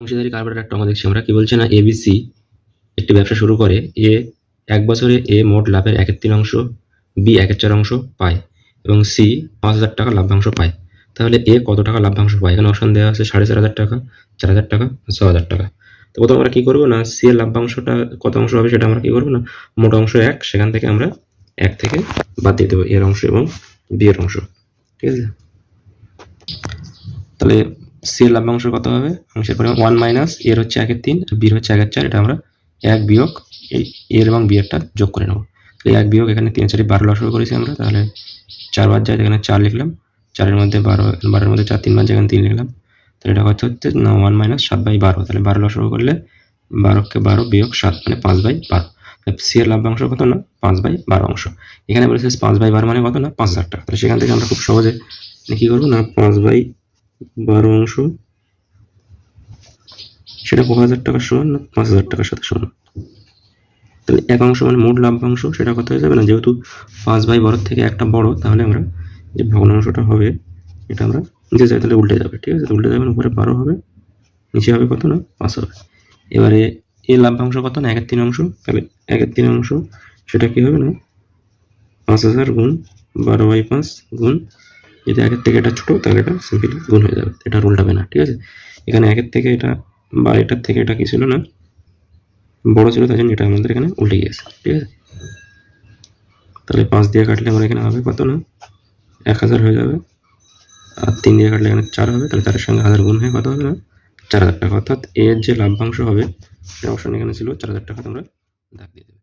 অংশীদারি কারবারের একটা অঙ্ক দেখছি আমরা কি বলছে না? এবিসি একটি ব্যবসা শুরু করে, এ এক বছরে এ মোট লাভের একের তিন অংশ, বি একের চার অংশ পায় এবং সি পাঁচ হাজার টাকা লাভ্যাংশ পায়। তাহলে এ কত টাকা লাভ্যাংশ পায়? এখানে অপশন দেওয়া আছে সাড়ে চার হাজার টাকা, চার হাজার টাকা, ছ হাজার টাকা। তো প্রথম আমরা কি করব না? সি এর লাভ্যাংশটা কত অংশ হবে সেটা আমরা কি করব না? মোট অংশ এক, সেখান থেকে আমরা এক থেকে বাদ দিয়ে দেবো এর অংশ এবং বি এর অংশ। ঠিক আছে? তাহলে সি এর লভ্যাংশ কত হবে? অংশের পরিমাণ ওয়ান মাইনাস এর হচ্ছে একের তিন, আর বির হচ্ছে একের চার, এটা আমরা এক বিয়োগ এই এর এবং বিয়েরটা যোগ করে নেব। এক বিয়োগ এখানে তিন চারি বারো লসও করেছি আমরা, তাহলে চার বার যায় এখানে চার লিখলাম, চারের মধ্যে বারো, বারোর মধ্যে চার, তিন বার যায় এখানে তিন লিখলাম, তাহলে এটা কত হচ্ছে? না ওয়ান মাইনাস সাত বাই বারো, তাহলে বারো লসও করলে বারোকে বারো বিয়োগ সাত মানে পাঁচ বাই বারো। সি এর লভ্যাংশ কত না? পাঁচ বাই বারো অংশ। এখানে বলেছে পাঁচ বাই বারো মানে কত না? পাঁচ হাজার টাকা। তাহলে সেখান থেকে আমরা খুব সহজে কী করব না, পাঁচ বাই বারো অংশ। সেটা কত হাজার টাকার সমান না পাঁচ হাজার টাকার সাথে সমান? তাহলে এক অংশ মানে মোট লাভ্যাংশ সেটা কত হয়ে যাবে না? যেহেতু পাঁচ বাই বারোর থেকে একটা বড়, তাহলে আমরা যে ভগ্নাংশটা হবে, এটা আমরা নিচে যাই, তাহলে উল্টে যাবে, ঠিক আছে? উল্টে যাবে না উপরে বারো হবে, নিচে হবে কত না? পাঁচ হবে। এবারে এ লাভ্যাংশ কত না? একের তিন অংশ, তাহলে একের তিন অংশ, সেটা কি হবে না? পাঁচ হাজার গুণ বারো বাই পাঁচ গুণ যদি একের থেকে এটা ছোটো, তাহলে এটা সিম্পলি গুণ হয়ে যাবে। এটা আর উল্টাবে না, ঠিক আছে? এখানে একের থেকে এটা বা এটার থেকে এটা কি ছিল না? বড় ছিল, তাই জন্য এটা আমাদের এখানে উল্টে গিয়েছে, ঠিক আছে? তাহলে পাঁচ দিয়ে কাটলে আমার এখানে হবে কত না? এক হাজার হয়ে যাবে। আর তিন দিয়ে কাটলে এখানে চার হবে, তাহলে চারের সঙ্গে হাজার গুণ হয়ে কত হবে না? চার হাজার টাকা। অর্থাৎ এর যে লাভ্যাংশ হবে সেটা অপশন এখানে ছিল, চার হাজার টাকা তোমরা দাগ দিয়ে দেবে।